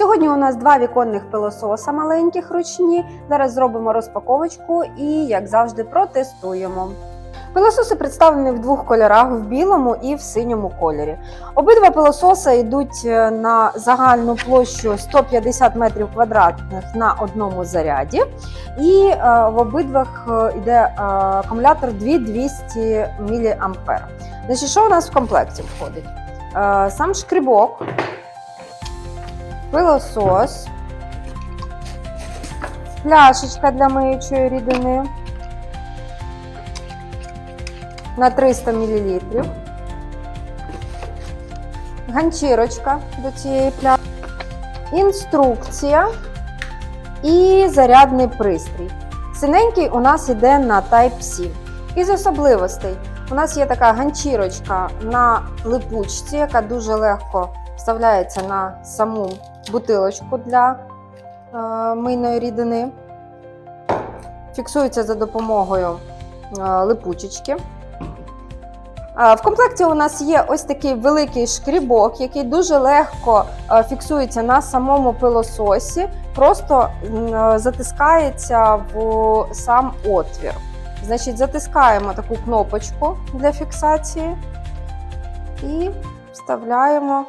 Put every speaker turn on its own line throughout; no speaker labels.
Сьогодні у нас два віконних пилососа маленьких ручні. Зараз зробимо розпаковочку і, як завжди, протестуємо. Пилососи представлені в двох кольорах в білому і в синьому кольорі. Обидва пилососи йдуть е, на загальну площу 150 метрів квадратних на одному заряді, і е, в обидвах е, йде акумулятор 2200 мА. Значить, що у нас в комплекті входить? Сам шкрібок, пилосос, пляшечка для миючої рідини. На 300 мл, ганчірочка до цієї пляшки, інструкція і зарядний пристрій. Синенький у нас йде на Type-C. Із особливостей. У нас є така ганчірочка на липучці, яка дуже легко вставляється на саму бутилочку для е, мийної рідини. Фіксується за допомогою е, липучечки. Е, В комплекті у нас є ось такий великий шкрібок, який дуже легко фіксується на самому пилососі, просто затискається в сам отвір. Значить, затискаємо таку кнопочку для фіксації і вставляємо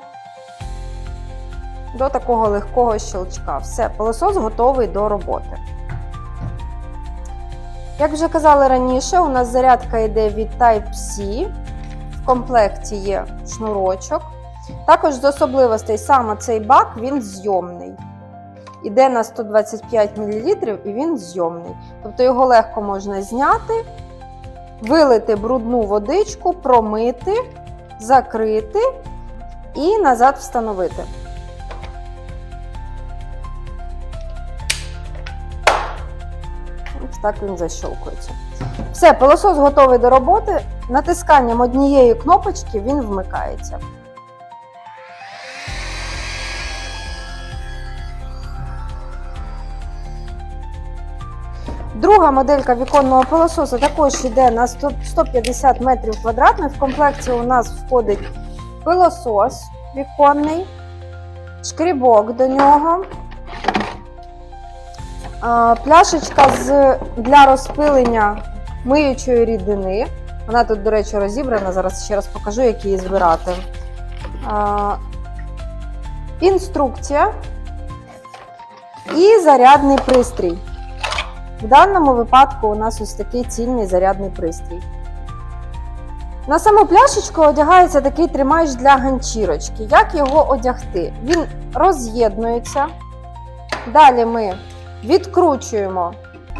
до такого легкого щелчка. Все, пилосос готовий до роботи. Як вже казали раніше, у нас зарядка йде від Type-C. В комплекті є шнурочок. Також з особливостей саме цей бак він зйомний. Іде на 125 мл і він зйомний. Тобто його легко можна зняти, вилити брудну водичку, промити, закрити і назад встановити. Так він защолкується. Все, пилосос готовий до роботи. Натисканням однієї кнопочки він вмикається. Друга моделька віконного пилососа також йде на 150 метрів квадратних. В комплекті у нас входить пилосос віконний, шкрібок до нього, пляшечка з, для розпилення миючої рідини. Вона тут, до речі, розібрана. Зараз ще раз покажу, як її збирати. Інструкція і зарядний пристрій. В даному випадку у нас ось такий цільний зарядний пристрій. На саму пляшечку одягається такий тримач для ганчірочки. Як його одягти? Він роз'єднується. Далі ми відкручуємо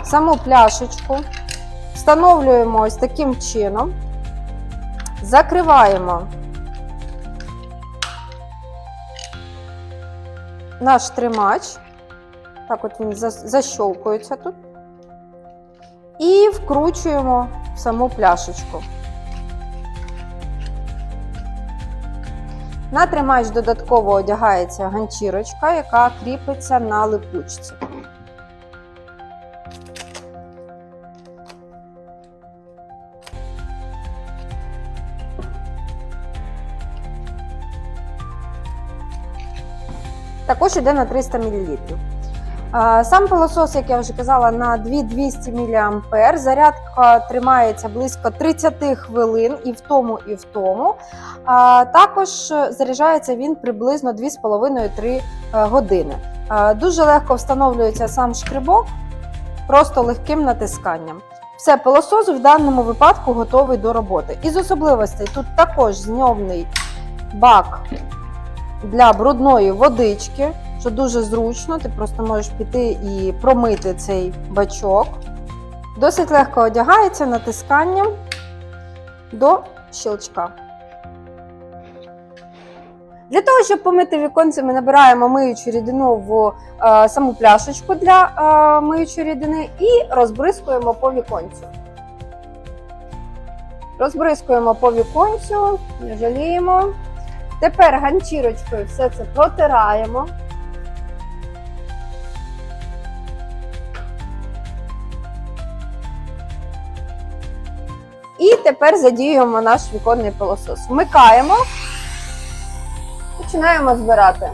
саму пляшечку, встановлюємо ось таким чином, закриваємо наш тримач. Так, от він за- защолкується тут. І вкручуємо в саму пляшечку. На тримач додатково одягається ганчірочка, яка кріпиться на липучці. Також йде на 300 мл. Сам пилосос, як я вже казала, на 2200 мА. Зарядка тримається близько 30 хвилин і в тому, і в тому. Також заряджається він приблизно 2,5-3 години. Дуже легко встановлюється сам шкрибок, просто легким натисканням. Все, пилосос в даному випадку готовий до роботи. Із особливостей тут також зньомний бак для брудної водички, що дуже зручно. Ти просто можеш піти і промити цей бачок. Досить легко одягається натисканням до щелчка. Для того, щоб помити віконце, ми набираємо миючу рідину в е, саму пляшечку для е, миючої рідини і розбризкуємо по віконцю. Розбризкуємо по віконцю, не жаліємо. Тепер ганчірочкою все це протираємо. І тепер задіюємо наш віконний пилосос. Вмикаємо, починаємо збирати.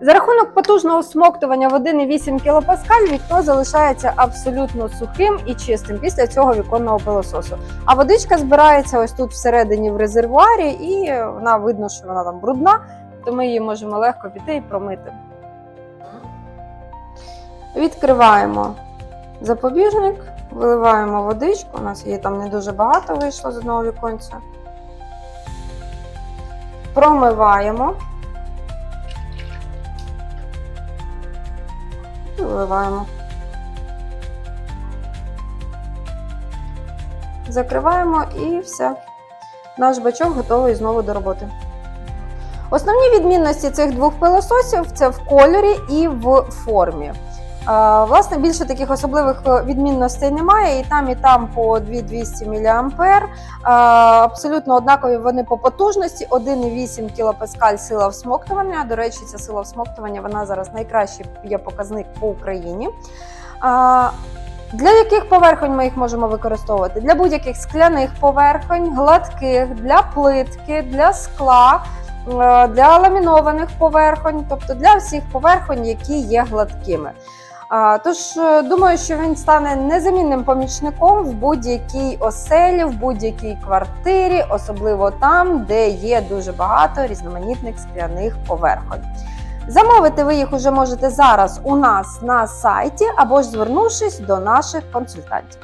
За рахунок потужного всмоктування в 1,8 кПа вікно залишається абсолютно сухим і чистим після цього віконного пилососу. А водичка збирається ось тут всередині в резервуарі, і вона видно, що вона там брудна, то ми її можемо легко піти і промити. Відкриваємо запобіжник, виливаємо водичку. У нас її там не дуже багато вийшло з одного віконця. Промиваємо. І виливаємо. Закриваємо і все. Наш бачок готовий знову до роботи. Основні відмінності цих двох пилососів це в кольорі і в формі. Власне, більше таких особливих е, відмінностей немає. І там, і там по 2200 мА. Абсолютно однакові вони по потужності. 1,8 кПа сила всмоктування. До речі, ця сила всмоктування вона зараз найкращий є показник по Україні. Для яких поверхонь ми їх можемо використовувати? Для будь-яких скляних поверхонь, гладких, для плитки, для скла, е, для ламінованих поверхонь, тобто для всіх поверхонь, які є гладкими. Тож е, думаю, що він стане незамінним помічником в будь-якій оселі, в будь-якій квартирі, особливо там, де є дуже багато різноманітних скляних поверхонь. Замовити ви їх уже можете зараз у нас на сайті або ж звернувшись до наших консультантів.